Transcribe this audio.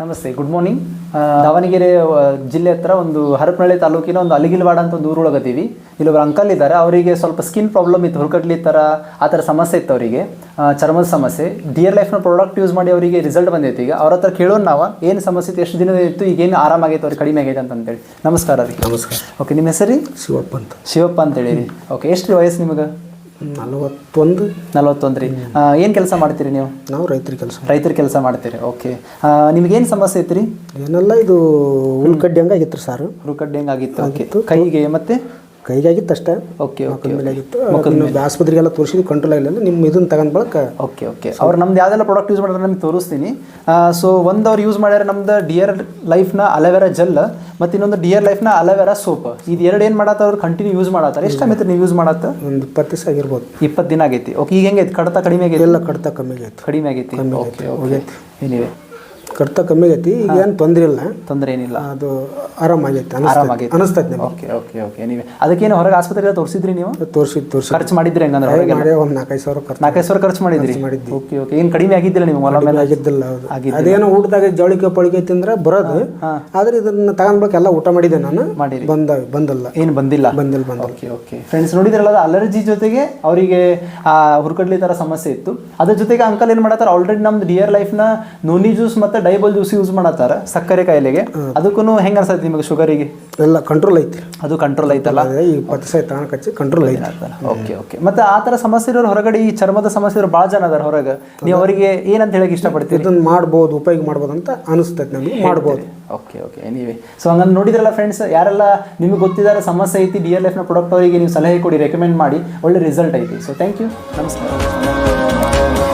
ನಮಸ್ತೆ good morning Davanagere ಜಿಲ್ಲೆ ಹತ್ರ ಒಂದು ಹರಪನಹಳ್ಳಿ ತಾಲೂಕಿನ ಒಂದು ಅಲಿಗಿಲ್ವಾಡ ಅಂತ ಒಂದು ಊರೊಳಗತ್ತೀವಿ ಇಲ್ಲೊಬ್ರು ಅಂಕಲ್ ಇದ್ದಾರೆ ಅವರಿಗೆ ಸ್ವಲ್ಪ ಸ್ಕಿನ್ ಪ್ರಾಬ್ಲಮ್ ಇತ್ತು ಹುರ್ಕಡ್ಲಿ ಥರ ಆ ಥರ ಸಮಸ್ಯೆ ಇತ್ತು ಅವರಿಗೆ. ಚರ್ಮದ ಸಮಸ್ಯೆ. ಡಿಯರ್ ಲೈಫ್ನ ಪ್ರಾಡಕ್ಟ್ ಯೂಸ್ ಮಾಡಿ ಅವರಿಗೆ ರಿಸಲ್ಟ್ ಬಂದಿತ್ತು ಈಗ. ಅವ್ರ ಹತ್ರ ಕೇಳೋಣ ನಾವು ಏನು ಸಮಸ್ಯೆ ಇತ್ತು ಎಷ್ಟು ದಿನ ಇತ್ತು ಈಗ ಏನು ಆರಾಮಾಗೈತೆ ಅವ್ರಿಗೆ ಕಡಿಮೆ ಆಗೈತೆ ಅಂತಂತೇಳಿ. ನಮಸ್ಕಾರ ರೀ ನಮಸ್ಕಾರ. ಓಕೆ ನಿಮ್ಮ ಹೆಸರು? ಶಿವಪ್ಪ ಅಂತ. ಶಿವಪ್ಪ ಅಂತೇಳಿ. ರೀ ಓಕೆ ಎಷ್ಟು ರೀ ವಯಸ್ಸು ನಿಮಗೆ? ನಲವತ್ತೊಂದು. ನಲವತ್ತೊಂದು ರೀ ಏನು ಕೆಲಸ ಮಾಡ್ತೀರಿ ನೀವು? ನಾವು ರೈತರ ಕೆಲಸ ರೈತರ ಕೆಲಸ ಮಾಡ್ತೀರಿ ಓಕೆ. ನಿಮಗೇನು ಸಮಸ್ಯೆ ಐತ್ರಿ? ಏನೆಲ್ಲ ಇದು ಉಳ್ಕಡ್ಡಿ ಹಂಗಾಗಿತ್ತು ಸರ್. ಹುರುಕಡ್ಡೆ ಹೆಂಗಾಗಿತ್ತು ಓಕೆ. ಕೈಗೆ ಮತ್ತೆ? ಕೈಗಾಗಿತ್ತು ಅಷ್ಟೇ. ಓಕೆ ಓಕೆ ಆಗಿತ್ತು ಆಸ್ಪತ್ರೆಗೆಲ್ಲ ತೋರಿಸಿದ್ವಿ ಕಂಟ್ರೋಲ್ ಆಗಿಲ್ಲ ನಿಮ್ಮ ಇದನ್ನ ತಗೊಂಡ್ ಬಳಕ ಓಕೆ ಓಕೆ. ಅವ್ರು ನಮ್ದು ಯಾವ್ದೆಲ್ಲ ಪ್ರಾಡಕ್ಟ್ ಯೂಸ್ ಮಾಡಿದ್ರೆ ನಿಮ್ಗೆ ತೋರಿಸ್ತೀನಿ. ಸೊ ಒಂದು ಅವ್ರು ಯೂಸ್ ಮಾಡ್ಯಾರ ನಮ್ದು ಡಿಯರ್ ಲೈಫ್ನ ಅಲೆವೆರಾ ಜೆಲ್ ಮತ್ತು ಇನ್ನೊಂದು ಡಿಯರ್ ಲೈಫ್ನ ಅಲವೆರಾ ಸೋಪ್ ಇದು ಎರಡು ಏನು ಮಾಡತ್ತ ಅವ್ರು ಕಂಟಿನ್ಯೂ ಯೂಸ್ ಮಾಡತ್ತಾರ ಎಷ್ಟು ಮೇತ್ರ ನೀವು ಯೂಸ್ ಮಾಡತ್ತ ಒಂದು ಇಪ್ಪತ್ತು ದಿವಸ ಆಗಿರ್ಬೋದು. ಇಪ್ಪತ್ತು ದಿನ ಆಗೈತಿ. ಓಕೆ ಈಗ ಹೆಂಗೈತಿ? ಕಡತ ಕಡಿಮೆ ಆಗೈತಿ? ಎಲ್ಲ ಕಡತ ಕಮ್ಮಿ ಆಗೈತಿ ಕಡಿಮೆ ಆಗೈತಿ. Okay okay. ಏನಿವೆ ಕಡ್ತ ಕಮ್ಮಿ ಆಗೈತಿ. ಏನು ತೊಂದರೆ ಇಲ್ಲ ತೊಂದರೆ ಏನಿಲ್ಲ. ಅದು ಆರಾಮಾಗೈತೆ ಆರಾಮಾಗೈತೆ ಅನಿಸ್ತೈತೆ ಓಕೆ ಓಕೆ ಓಕೆ. ನೀವೇ ಅದಕ್ಕೇನು ಹೊರಗೆ ಆಸ್ಪತ್ರೆಗೆ ತೋರಿಸಿದ್ರಿ ನೀವು? ತೋರಿಸಿ ತೋರಿಸಿ. ಖರ್ಚು ಮಾಡಿದ್ರಿ ಹೆಂಗಂದ್ರೆ ಒಂದು ನಾಲ್ಕೈದು ಸಾವಿರ ಖರ್ಚು ನಾಲ್ಕೈದು ಸಾವಿರ ಖರ್ಚು ಮಾಡಿದ್ರಿ? ಮಾಡಿದ್ವಿ. Okay okay. ಏನು ಕಡಿಮೆ ಆಗಿದ್ದಿಲ್ಲ ನೀವು ಹೊಲ ಮೇಲೆ? ಆಗಿದ್ದಿಲ್ಲ ಅದೇನೋ ಊಟದಾಗ ಜವಳಿಕೆ ಪಳಿಗೆ ತಿಂದ್ರೆ ಬರೋದು. ಆದ್ರೆ ಇದನ್ನ ತಗೊಂಡ್ಬೇಕು ಎಲ್ಲ ಊಟ ಮಾಡಿದೆ ನಾನು. ಮಾಡಿ ಬಂದ ಬಂದಲ್ಲ. ಏನು ಬಂದಿಲ್ಲ? ಬಂದಿಲ್ಲ ಬಂದ ಓಕೆ ಓಕೆ. ಫ್ರೆಂಡ್ಸ್ ನೋಡಿದ್ರಲ್ಲ ಅದು ಅಲರ್ಜಿ ಜೊತೆಗೆ ಅವರಿಗೆ ಹುರ್ಕಡ್ಲಿ ಥರ ಸಮಸ್ಯೆ ಇತ್ತು. ಅದ್ರ ಜೊತೆಗೆ ಅಂಕಲ್ ಏನು ಮಾಡತ್ತಾರ? ಆಲ್ರೆಡಿ ನಮ್ದು ಡಿಯರ್ ಲೈಫ್ನ ನೋನಿ ಜ್ಯೂಸ್ ಮತ್ತು ಡೈಬಲ್ ಜ್ಯೂಸ್ ಯೂಸ್ ಮಾಡತ್ತಾರ ಸಕ್ಕರೆ ಕಾಯಿಲೆಗೆ? ಅದಕ್ಕೂ ಹೆಂಗೆ ಅನ್ಸತ್ತೆ ನಿಮಗೆ ಶುಗರಿಗೆ ಎಲ್ಲ ಕಂಟ್ರೋಲ್ ಐತಿ. ಅದು ಕಂಟ್ರೋಲ್ ಐತಲ್ಲ? ಈ ಇಪ್ಪತ್ತು ಕಚ್ಚಿ ಕಂಟ್ರೋಲ್ ಐತಿ. ಓಕೆ ಓಕೆ ಮತ್ತೆ ಆ ಥರ ಸಮಸ್ಯೆ ಇರೋರು ಹೊರಗಡೆ ಈ ಚರ್ಮದ ಸಮಸ್ಯೆ ಇರೋ ಭಾಳ ಜನ ಅದಾರ ಹೊರಗೆ. ನೀವು ಅವರಿಗೆ ಏನಂತ ಹೇಳಕ್ ಇಷ್ಟಪಡ್ತೀರಿ? ಇದನ್ನ ಮಾಡ್ಬೋದು ಉಪಯೋಗ ಮಾಡ್ಬೋದು ಅಂತ ಅನಿಸ್ತೈತೆ ನಮಗೆ. ಮಾಡ್ಬೋದು. ಓಕೆ ಓಕೆ ಎನಿವೆ ಸೊ ಹಂಗಂದ್ರೆ ನೋಡಿದ್ರಲ್ಲ ಫ್ರೆಂಡ್ಸ್ ಯಾರೆಲ್ಲ ನಿಮಗೆ ಗೊತ್ತಿದ್ದಾರೆ ಸಮಸ್ಯೆ ಐತಿ ಡಿ ಎಲ್ ಎಫ್ನ ಪ್ರಾಡಕ್ಟ್ ಅವರಿಗೆ ನೀವು ಸಲಹೆ ಕೊಡಿ ರೆಕಮೆಂಡ್ ಮಾಡಿ ಒಳ್ಳೆ ರಿಸಲ್ಟ್ ಐತಿ. ಸೊ ಥ್ಯಾಂಕ್ ಯು ನಮಸ್ಕಾರ.